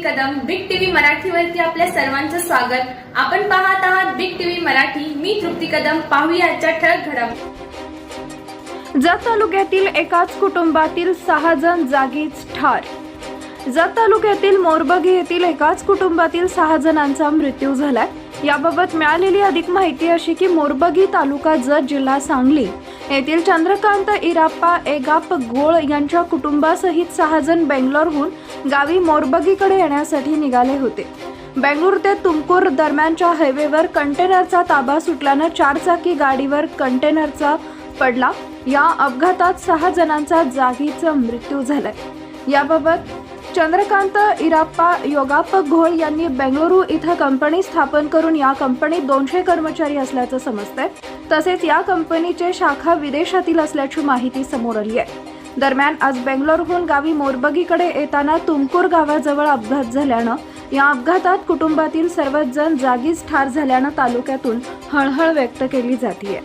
Kadam big TV मराठीवरती आपल्या सर्वांचं स्वागत. आपण पाहत आहात बिग टीव्ही मराठी. मी तृप्ती कदम. पाहूया आजच्या ठळक घडामोडी जत तालुक्यातील एकाच कुटुंबातील सहा जण जागीच ठार. जत तालुक्यातील मोरबगी येथील एकाच कुटुंबातील सहा जणांचा मृत्यू झालाय. याबाबत मिळालेली अधिक माहिती अशी की मोरबगी तालुका जत जिल्हा सांगली येथील चंद्रकांत इराप्पा एगाप गोळ यांच्या कुटुंबासहित सहा जण बेंगलोरहून गावी मोरबगीकडे येण्यासाठी निघाले होते. बेंगळूर ते तुमकूर दरम्यानच्या हायवेवर कंटेनरचा ताबा सुटल्यानं चारचाकी गाडीवर कंटेनरचा पडला. या अपघातात सहा जणांचा जागीचा मृत्यू झालाय. याबाबत चंद्रकांत इराप्पा योगाप्प घोळ यांनी बेंगळुरू इथं कंपनी स्थापन करून या कंपनीत दोनशे कर्मचारी असल्याचं समजतंय. तसेच या कंपनीचे शाखा विदेशातील असल्याची माहिती समोर आली आहे दरम्यान आज बेंगलोरहून गावी मोरबगीकडे येताना तुमकूर गावाजवळ अपघात झाल्यानं या अपघातात कुटुंबातील सर्वच जण जागीच ठार झाल्यानं तालुक्यातून हळहळ व्यक्त केली जाते